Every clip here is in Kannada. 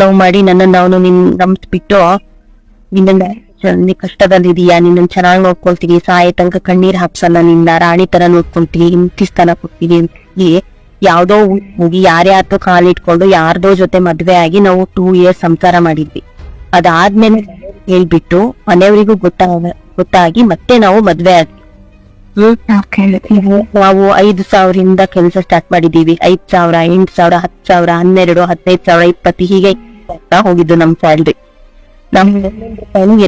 ಲವ್ ಮಾಡಿ ನನ್ನನ್ನು ಅವನು ನಿನ್ ನಂಬಿಸ್ಬಿಟ್ಟು ನಿನ್ನ ಕಷ್ಟದಲ್ಲಿದೀಯಾ ನಿನ್ನ ಚೆನ್ನಾಗಿ ನೋಡ್ಕೊಳ್ತೀನಿ ಸಾಯ ತನಕ ಕಣ್ಣೀರ್ ಹಾಕ್ಸಲ್ಲ ನಿನ್ನ, ರಾಣಿ ತರ ನೋಡ್ಕೊಂತೀನಿ ಇಂತಿ ಸ್ಥಾನ ಕೊಡ್ತೀನಿ ಯಾವ್ದೋ ಹೋಗಿ ಯಾರ್ಯಾರ್ದೋ ಕಾಲಿಟ್ಕೊಂಡು ಯಾರ್ದೋ ಜೊತೆ ಮದ್ವೆ ಆಗಿ ನಾವು ಟೂ ಇಯರ್ಸ್ ಸಂಸಾರ ಮಾಡಿದ್ವಿ. ಅದಾದ್ಮೇಲೆ ಹೇಳ್ಬಿಟ್ಟು ಮನೆಯವರಿಗೂ ಗೊತ್ತಾಗ ಗೊತ್ತಾಗಿ ಮತ್ತೆ ನಾವು ಮದ್ವೆ ಆದ್ವಿ. ಹ್ಮ್. ನಾವು ಐದು ಸಾವಿರದಿಂದ ಕೆಲಸ ಸ್ಟಾರ್ಟ್ ಮಾಡಿದೀವಿ ಐದ್ ಸಾವಿರ ಎಂಟ್ ಸಾವಿರ ಹತ್ ಸಾವಿರ ಹನ್ನೆರಡು ಹದಿನೈದು ಸಾವಿರ ಇಪ್ಪತ್ತು ಹೀಗೆ ಹೋಗಿದ್ದು ನಮ್ ಸ್ಯಾಲ್ರಿ ನಮ್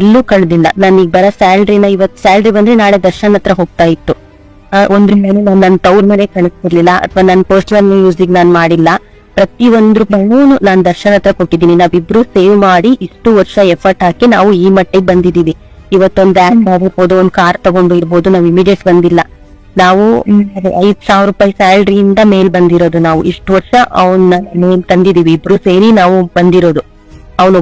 ಎಲ್ಲೂ ಕಳ್ದಿಲ್ಲ. ನನಗ್ ಬರ ಸ್ಯಾಲ್ರಿನ ಇವತ್ ಸ್ಯಾಲ್ರಿ ಬಂದ್ರೆ ನಾಳೆ ದರ್ಶನ್ ಹತ್ರ ಹೋಗ್ತಾ ಇತ್ತು. ಒಂದ್ರಿಂದ ನಾನು ನನ್ನ ತವ್ರ ಮನೆ ಕಳಿಸ್ತಿರ್ಲಿಲ್ಲ. ಅಥವಾ ನನ್ನ ಪರ್ಸನಲ್ ಯೂಸಿಗೆ ನಾನು ಮಾಡಿಲ್ಲ. ಪ್ರತಿ ಒಂದು ರೂಪಾಯಿನೂ ನಾನು ದರ್ಶನ್ ಹತ್ರ ಕೊಟ್ಟಿದ್ದೀನಿ. ನಾವಿಬ್ರು ಸೇವ್ ಮಾಡಿ ಇಷ್ಟು ವರ್ಷ ಎಫರ್ಟ್ ಹಾಕಿ ನಾವು ಈ ಮಟ್ಟಿಗೆ ಬಂದಿದೀವಿ ಇವತ್ತೊಂದ್ ವ್ಯಾನ್ ಆಗಿರ್ಬೋದು ಒಂದ್ ಕಾರ್ ತಗೊಂಡು ಇರ್ಬೋದು ನಾವ್ ಇಮಿಡಿಯೇಟ್ ಬಂದಿಲ್ಲ. ನಾವು ಐದ್ ಸಾವಿರ ರೂಪಾಯಿ ಸ್ಯಾಲ್ರಿಯಿಂದ ಮೇಲ್ ಬಂದಿರೋದು ನಾವು. ಇಷ್ಟು ವರ್ಷ ಅವನ್ನ ಮೇಲ್ ತಂದಿದೀವಿ. ಇಬ್ರು ಸೇರಿ ನಾವು ಬಂದಿರೋದು. ಅವನು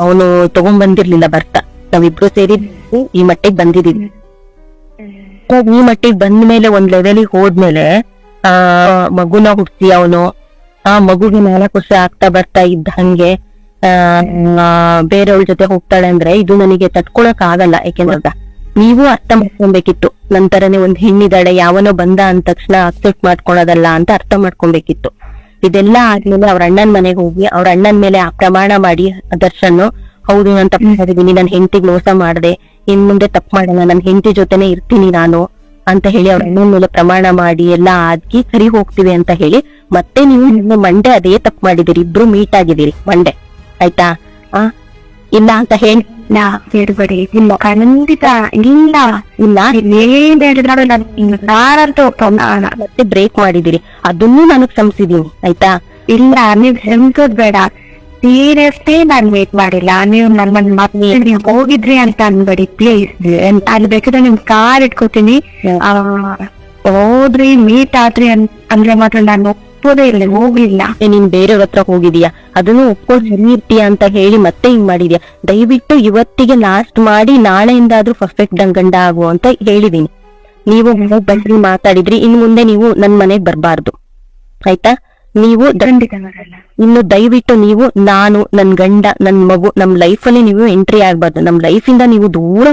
ಅವನು ತಗೊಂಡ್ ಬಂದಿರ್ಲಿಲ್ಲ ಬರ್ತಾ. ನಾವಿಬ್ರು ಸೇರಿ ಈ ಮಟ್ಟಿಗೆ ಬಂದಿದೀವಿ. ಈ ಮಟ್ಟಿಗೆ ಬಂದ ಮೇಲೆ ಒಂದ್ ಲೆವೆಲಿಗೆ ಹೋದ್ಮೇಲೆ ಆ ಮಗುನ ಹುಟ್ಟಿ ಅವನು. ಆ ಮಗುಗೆ ನಾಲ್ಕು ವರ್ಷ ಆಗ್ತಾ ಬರ್ತಾ ಇದ್ದ ಹಂಗೆ ಬೇರೆಯವ್ರ ಜೊತೆ ಹೋಗ್ತಾಳೆ ಅಂದ್ರೆ ಇದು ನನಗೆ ತಡ್ಕೊಳಕ್ ಆಗಲ್ಲ. ಯಾಕೆಂದ್ರೆ ನೀವು ಅರ್ಥ ಮಾಡ್ಕೊಬೇಕಿತ್ತು. ನಂತರನೇ ಒಂದ್ ಹೆಣ್ಣಿದಾಳೆ ಯಾವನೋ ಬಂದ ಅಂದ ತಕ್ಷಣ ಅಕ್ಸೆಪ್ಟ್ ಮಾಡ್ಕೊಳೋದಲ್ಲ ಅಂತ ಅರ್ಥ ಮಾಡ್ಕೊಬೇಕಿತ್ತು. ಇದೆಲ್ಲ ಆದ್ಮೇಲೆ ಅವ್ರ ಅಣ್ಣನ್ ಮನೆಗೆ ಹೋಗಿ, ಅವ್ರ ಅಣ್ಣನ್ ಮೇಲೆ ಆ ಪ್ರಮಾಣ ಮಾಡಿ ದರ್ಶನ್ ಹೌದು, ನಾನು ತಪ್ಪು ಮಾಡಿದೀನಿ ನನ್ ಹೆಂಡತಿಗೆ ಮೋಸ ಮಾಡಿದೆ. ಇನ್ ಮುಂದೆ ತಪ್ಪು ಮಾಡಲ್ಲ, ನನ್ ಹೆಂಡತಿ ಜೊತೆನೆ ಇರ್ತೀನಿ ನಾನು. ಅಂತ ಹೇಳಿ ಅವ್ರ ಅಣ್ಣನ ಮೇಲೆ ಪ್ರಮಾಣ ಮಾಡಿ ಎಲ್ಲ ಆಗಿ ಸರಿ ಹೋಗ್ತೀವಿ ಅಂತ ಹೇಳಿ ಮತ್ತೆ ನೀವು ಮಂಡೆ ಅದೇ ತಪ್ಪು ಮಾಡಿದಿರಿ ಇಬ್ರು ಮೀಟ್ ಆಗಿದ್ದೀರಿ ಮಂಡೆ ಆಯ್ತಾ? ಆ? ಇಲ್ಲ ಅಂತ ಹೇಳಿ. ಬಿಡ್ಬೇಡಿ. ಇಲ್ಲ ಖಂಡಿತ ಇಲ್ಲ ಇಲ್ಲ. ಏನ್ ಹೇಳಿದ್ರು ನಾನು ಯಾರಂತೂ. ಮತ್ತೆ ಬ್ರೇಕ್ ಮಾಡಿದಿರಿ ಅದನ್ನು ನಾನು ಕ್ಷಮಿಸಿದೀನಿ ಆಯ್ತಾ? ಇಲ್ಲ ನೀವ್ ಹೆಂಗದ್ ಬೇಡ. ಸೀರಿಯಸ್ಲಿ ನಾನ್ ವೇಟ್ ಮಾಡಿಲ್ಲ. ನೀವು ನನ್ನ ನೀವ್ ಹೋಗಿದ್ರಿ ಅಂತ ಅನ್ಬೇಡಿ ಪ್ಲೀಸ್ ಅಲ್ಲಿ ಬೇಕಿದ್ರೆ ನಿಮ್ ಕಾರ್ ಇಟ್ಕೋತೀನಿ. ಆ, ಹೋದ್ರಿ ಮೀಟ್ ಆದ್ರಿ ಅಂದ್ರೆ ಮಾತ್ರ ನಾನು ಒಪ್ಪೋದೇ ಇಲ್ಲ ಹೋಗ್ಲಿಲ್ಲ. ನೀನ್ ಬೇರೆಯವ್ರ ಹತ್ರ ಹೋಗಿದೀಯಾ? ಅದನ್ನು ಒಪ್ಕೊಂಡು ಹೆಂಗಿರ್ತೀಯ ಅಂತ ಹೇಳಿ ಮತ್ತೆ ಹಿಂಗ್ ಮಾಡಿದ್ಯಾ? ದಯವಿಟ್ಟು ಇವತ್ತಿಗೆ ಲಾಸ್ಟ್ ಮಾಡಿ ನಾಳೆಯಿಂದಾದ್ರೂ ಪರ್ಫೆಕ್ಟ್ ಗಂಡ ಆಗು ಅಂತ ಹೇಳಿದೀನಿ. ನೀವು ಬಂದ್ರಿ ಮಾತಾಡಿದ್ರಿ ಇನ್ ಮುಂದೆ ನೀವು ನನ್ ಮನೆಗ್ ಬರ್ಬಾರ್ದು. ಆಯ್ತಾ? ನೀವು ಇನ್ನು ದಯವಿಟ್ಟು ನೀವು ನಾನು ನನ್ ಗಂಡ ನನ್ ಮಗು ನಮ್ ಲೈಫ್ ಅಲ್ಲಿ ನೀವು ಎಂಟ್ರಿ ಆಗ್ಬಾರ್ದು. ನಮ್ ಲೈಫ್ ಇಂದ ನೀವು ದೂರ